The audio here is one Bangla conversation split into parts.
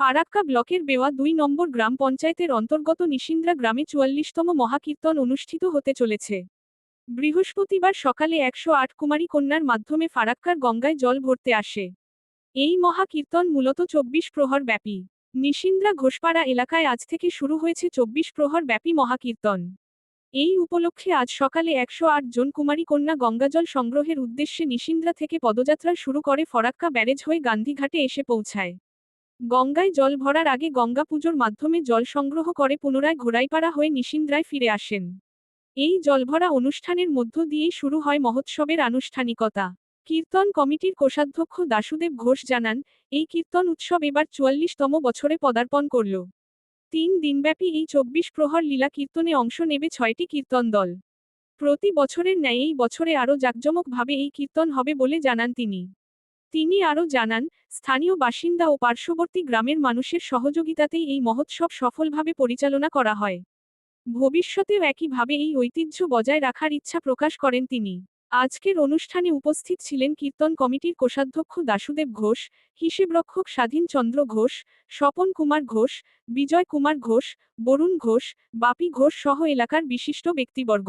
ফারাক্কা ব্লকের বেওয়া দুই নম্বর গ্রাম পঞ্চায়েতের অন্তর্গত নিশিন্দ্রা গ্রামে চুয়াল্লিশতম মহাকীর্তন অনুষ্ঠিত হতে চলেছে। বৃহস্পতিবার সকালে একশো আট কুমারী কন্যার মাধ্যমে ফারাক্কার গঙ্গায় জল ভরতে আসে। এই মহাকীর্তন মূলত চব্বিশ প্রহর ব্যাপী। নিশিন্দ্রা ঘোষপাড়া এলাকায় আজ থেকে শুরু হয়েছে চব্বিশ প্রহর ব্যাপী মহাকীর্তন। এই উপলক্ষে আজ সকালে একশো আট জন কুমারী কন্যা গঙ্গাজল সংগ্রহের উদ্দেশ্যে নিশিন্দ্রা থেকে পদযাত্রা শুরু করে ফরাক্কা ব্যারেজ হয়ে গান্ধীঘাটে এসে পৌঁছায়। গঙ্গায় জল ভরার আগে গঙ্গা পুজোর মাধ্যমে জল সংগ্রহ করে পুনরায় ঘোড়াইপাড়া হয়ে নিশিন্দ্রায় ফিরে আসেন। এই জলভরা অনুষ্ঠানের মধ্য দিয়েই শুরু হয় মহোৎসবের আনুষ্ঠানিকতা। কীর্তন কমিটির কোষাধ্যক্ষ দাশুদেব ঘোষ জানান, এই কীর্তন উৎসব এবার চুয়াল্লিশতম বছরে পদার্পণ করল। তিন দিনব্যাপী এই চব্বিশ প্রহর লীলা কীর্তনে অংশ নেবে ছয়টি কীর্তন দল। প্রতি বছরের ন্যায় এই বছরে আরও জাঁকজমকভাবে এই কীর্তন হবে বলে জানান তিনি। তিনি আরও জানান, স্থানীয় বাসিন্দা ও পার্শ্ববর্তী গ্রামের মানুষের সহযোগিতাতেই এই মহোৎসব সফলভাবে পরিচালনা করা হয়। ভবিষ্যতেও একইভাবে এই ঐতিহ্য বজায় রাখার ইচ্ছা প্রকাশ করেন তিনি। আজকের অনুষ্ঠানে উপস্থিত ছিলেন কীর্তন কমিটির কোষাধ্যক্ষ দাশুদেব ঘোষ, হিসেবরক্ষক স্বাধীন চন্দ্র ঘোষ, স্বপন কুমার ঘোষ, বিজয় কুমার ঘোষ, বরুণ ঘোষ, বাপি ঘোষ সহ এলাকার বিশিষ্ট ব্যক্তিবর্গ।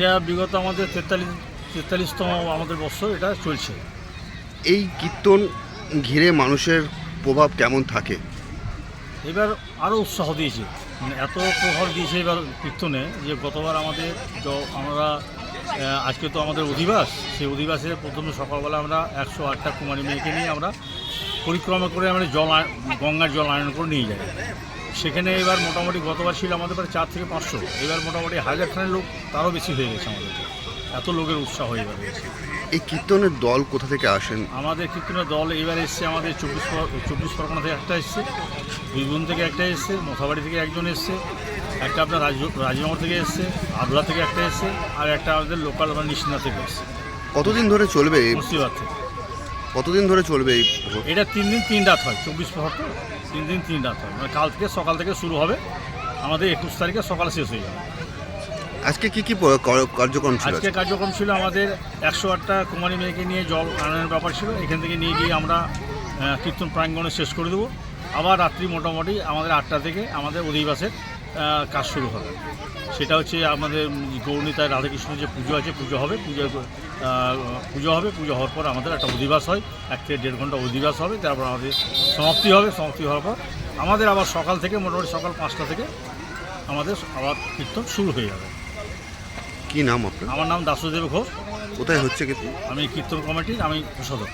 এটা বিগত আমাদের তেতাল্লিশ তেতাল্লিশতম আমাদের বছর এটা চলছে। এই কীর্তন ঘিরে মানুষের প্রভাব কেমন থাকে? এবার আরও উৎসাহ দিয়েছে। মানে এত প্রভাব দিয়েছে এবার কীর্তনে যে গতবার আমাদের আমরা আজকে তো আমাদের অধিবাস সেই অধিবাসে প্রথমে সকালবেলা আমরা একশো আটটা কুমারী মেয়েকে নিয়ে আমরা পরিক্রমা করে আমরা জল গঙ্গার জল আয়ন করে নিয়ে যাই। সেখানে এবার মোটামুটি গতবার ছিল আমাদের প্রায় চার থেকে পাঁচশো। এবার মোটামুটি হাজারখানের লোক তারও বেশি হয়ে গেছে আমাদের। এত লোকের উৎসাহ এবার হয়েছে। এই কীর্তনের দল কোথা থেকে আসেন? আমাদের কীর্তনের দল এবার এসছে আমাদের চব্বিশ চব্বিশ পরগনা থেকে একটা এসছে বীরভূম থেকে একটা এসছে মথাবাড়ি থেকে একজন এসছে একটা আপনার রাজ রাজনগর থেকে এসছে আবলা থেকে একটা এসছে আর একটা আমাদের লোকাল বা নিশিনা থেকে এসছে। কতদিন ধরে চলবে এই মুর্শিদাবাদ থেকে। কতদিন ধরে চলবে এই এটা তিন দিন তিন রাত হয় চব্বিশ প্রহর তো। তিন দিন তিন রাত হবে। মানে কাল থেকে সকাল থেকে শুরু হবে। আমাদের একুশ তারিখে সকালে শেষ হয়ে যাবে। আজকে কি কি কার্যক্রম ছিল আজকে কার্যক্রম ছিল আমাদের একশো আটটা কুমারী মেয়েকে নিয়ে জল আনানোর ব্যাপার ছিল। এখান থেকে নিয়ে গিয়ে আমরা কীর্তন প্রাঙ্গণে শেষ করে দেবো। আবার রাত্রি মোটামুটি আমাদের আটটা থেকে আমাদের অধিবাসের কাজ শুরু হবে। সেটা হচ্ছে আমাদের গৌরনীতায় রাধাকৃষ্ণ যে পুজো আছে পুজো হবে পুজো পুজো হবে পুজো হওয়ার পর আমাদের একটা অধিবাস হয় এক থেকে দেড় ঘণ্টা অধিবাস হবে তারপর আমাদের সমাপ্তি হবে সমাপ্তি হওয়ার পর আমাদের আবার সকাল থেকে মোটামুটি সকাল পাঁচটা থেকে আমাদের আবার কীর্তন শুরু হয়ে যাবে। কি নাম আপনার? আমার নাম দাসুদেব ঘোষ। কোথায় হচ্ছে কীর্তন? আমি কীর্তন কমিটির আমি প্রসাদক